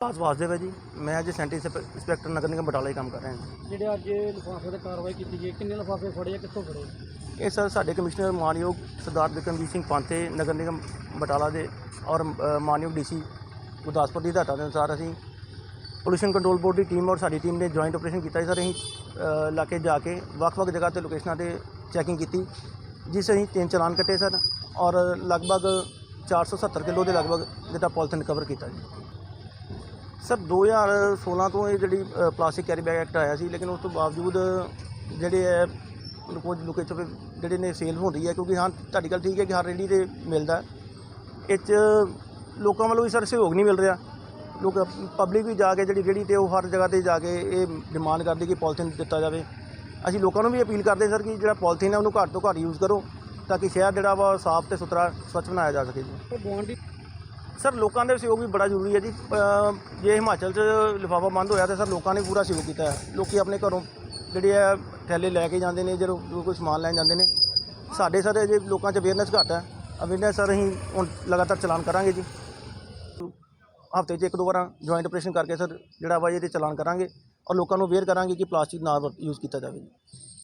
ਪਾਸ ਵਾਸਦੇਵ ਹੈ ਜੀ। ਮੈਂ ਅੱਜ ਸੈਂਟਰੀ ਇੰਸਪੈਕਟਰ ਨਗਰ ਨਿਗਮ ਬਟਾਲਾ ਹੀ ਕੰਮ ਕਰ ਰਿਹਾ ਹਾਂ ਜਿਹੜੇ ਅੱਜ ਲਿਫਾਫੇ ਤੇ ਕਾਰਵਾਈ ਕੀਤੀ ਗਈ ਕਿੰਨੇ ਲਿਫਾਫੇ ਫੜੇ ਆ ਕਿੱਥੋਂ ਫੜੇ ਇਹ ਸਰ ਸਾਡੇ ਕਮਿਸ਼ਨਰ ਮਾਨਯੋਗ ਸਰਦਾਰ ਬਿਕਰਮਜੀਤ ਸਿੰਘ ਪਾਂਤੇ ਨਗਰ ਨਿਗਮ ਬਟਾਲਾ ਦੇ ਔਰ ਮਾਨਯੋਗ ਡੀਸੀ ਗੁਰਦਾਸਪੁਰ ਦੀ ਹਦਾਇਤਾਂ ਦੇ ਅਨੁਸਾਰ ਅਸੀਂ ਪੋਲੂਸ਼ਨ ਕੰਟਰੋਲ ਬੋਰਡ ਦੀ ਟੀਮ ਔਰ ਸਾਡੀ ਟੀਮ ਨੇ ਜੁਆਇੰਟ ਆਪਰੇਸ਼ਨ ਕੀਤਾ ਸੀ ਸਰ। ਅਸੀਂ ਇਲਾਕੇ ਜਾ ਕੇ ਵੱਖ-ਵੱਖ ਜਗ੍ਹਾ ਤੇ ਲੋਕੇਸ਼ਨਾਂ ਤੇ ਚੈਕਿੰਗ ਕੀਤੀ ਜਿਸ ਅਸੀਂ ਤਿੰਨ ਚਲਾਨ ਕੱਟੇ ਸਰ ਔਰ ਲਗਭਗ 470 ਕਿਲੋ ਦੇ ਲਗਭਗ ਜਿਹੜਾ ਪੋਲੀਥੀਨ ਕਵਰ ਕੀਤਾ ਜੀ। ਸਰ 2016 ਤੋਂ ਇਹ ਜਿਹੜੀ ਪਲਾਸਟਿਕ ਕੈਰੀ ਬੈਗ ਐਕਟ ਆਇਆ ਸੀ, ਲੇਕਿਨ ਉਸ ਤੋਂ ਬਾਵਜੂਦ ਜਿਹੜੇ ਹੈ ਕੁਝ ਲੁਕੇ ਛੁਪੇ ਜਿਹੜੇ ਨੇ ਸੇਲ ਹੁੰਦੀ ਹੈ ਕਿਉਂਕਿ ਹਾਂ, ਤੁਹਾਡੀ ਗੱਲ ਠੀਕ ਹੈ ਕਿ ਹਰ ਰੇੜੀ ਤੇ ਮਿਲਦਾ ਇਹ 'ਚ ਲੋਕਾਂ ਵੱਲੋਂ ਵੀ ਸਰ ਸਹਿਯੋਗ ਨਹੀਂ ਮਿਲ ਰਿਹਾ। ਲੋਕ ਪਬਲਿਕ ਵੀ ਜਾ ਕੇ ਜਿਹੜੀ ਰੇੜੀ ਤੇ ਉਹ ਹਰ ਜਗ੍ਹਾ ਤੇ ਜਾ ਕੇ ਇਹ ਡਿਮਾਂਡ ਕਰਦੀ ਕਿ ਪੋਲੀਥੀਨ ਦਿੱਤਾ ਜਾਵੇ। ਅਸੀਂ ਲੋਕਾਂ ਨੂੰ ਵੀ ਅਪੀਲ ਕਰਦੇ ਸਰ ਕਿ ਜਿਹੜਾ ਪੋਲੀਥੀਨ ਹੈ ਉਹਨੂੰ ਘੱਟ ਤੋਂ ਘੱਟ ਯੂਜ਼ ਕਰੋ, ਤਾਂ ਕਿ ਸ਼ਹਿਰ ਜਿਹੜਾ ਵਾ ਸਾਫ਼ ਤੇ ਸੁਥਰਾ, ਸਵੱਛ ਬਣਾਇਆ ਜਾ ਸਕੇ ਜੀ। ਸਰ ਲੋਕਾਂ ਦਾ ਸਹਿਯੋਗ ਵੀ ਬੜਾ ਜ਼ਰੂਰੀ ਹੈ ਜੀ। ਅ, ਜੇ ਹਿਮਾਚਲ 'ਚ ਲਿਫਾਫਾ ਬੰਦ ਹੋਇਆ ਤਾਂ ਸਰ ਲੋਕਾਂ ਨੇ ਪੂਰਾ ਸਹਿਯੋਗ ਕੀਤਾ ਹੈ। ਲੋਕੀ ਆਪਣੇ ਘਰੋਂ ਜਿਹੜੇ ਆ ਥੈਲੇ ਲੈ ਕੇ ਜਾਂਦੇ ਨੇ ਜਦੋਂ ਜਦੋਂ ਕੋਈ ਸਮਾਨ ਲੈਣ ਜਾਂਦੇ ਨੇ। ਸਾਡੇ ਸਰ ਅਜੇ ਲੋਕਾਂ 'ਚ ਅਵੇਅਰਨੈਸ ਘੱਟ ਹੈ। ਅਵੇਅਰਨੈਸ ਸਰ ਅਸੀਂ ਹੁਣ ਲਗਾਤਾਰ ਚਲਾਨ ਕਰਾਂਗੇ ਜੀ। ਹਫ਼ਤੇ 'ਚ ਇੱਕ ਦੋ ਵਾਰਾਂ ਜੁਆਇੰਟ ਆਪਰੇਸ਼ਨ ਕਰਕੇ ਸਰ ਜਿਹੜਾ ਵਾ ਇਹਦੇ ਚਲਾਨ ਕਰਾਂਗੇ। ਔਰ ਲੋਕਾਂ ਨੂੰ ਅਵੇਅਰ ਕਰਾਂਗੇ ਕਿ ਪਲਾਸਟਿਕ ਨਾ ਯੂਜ਼ ਕੀਤਾ ਜਾਵੇ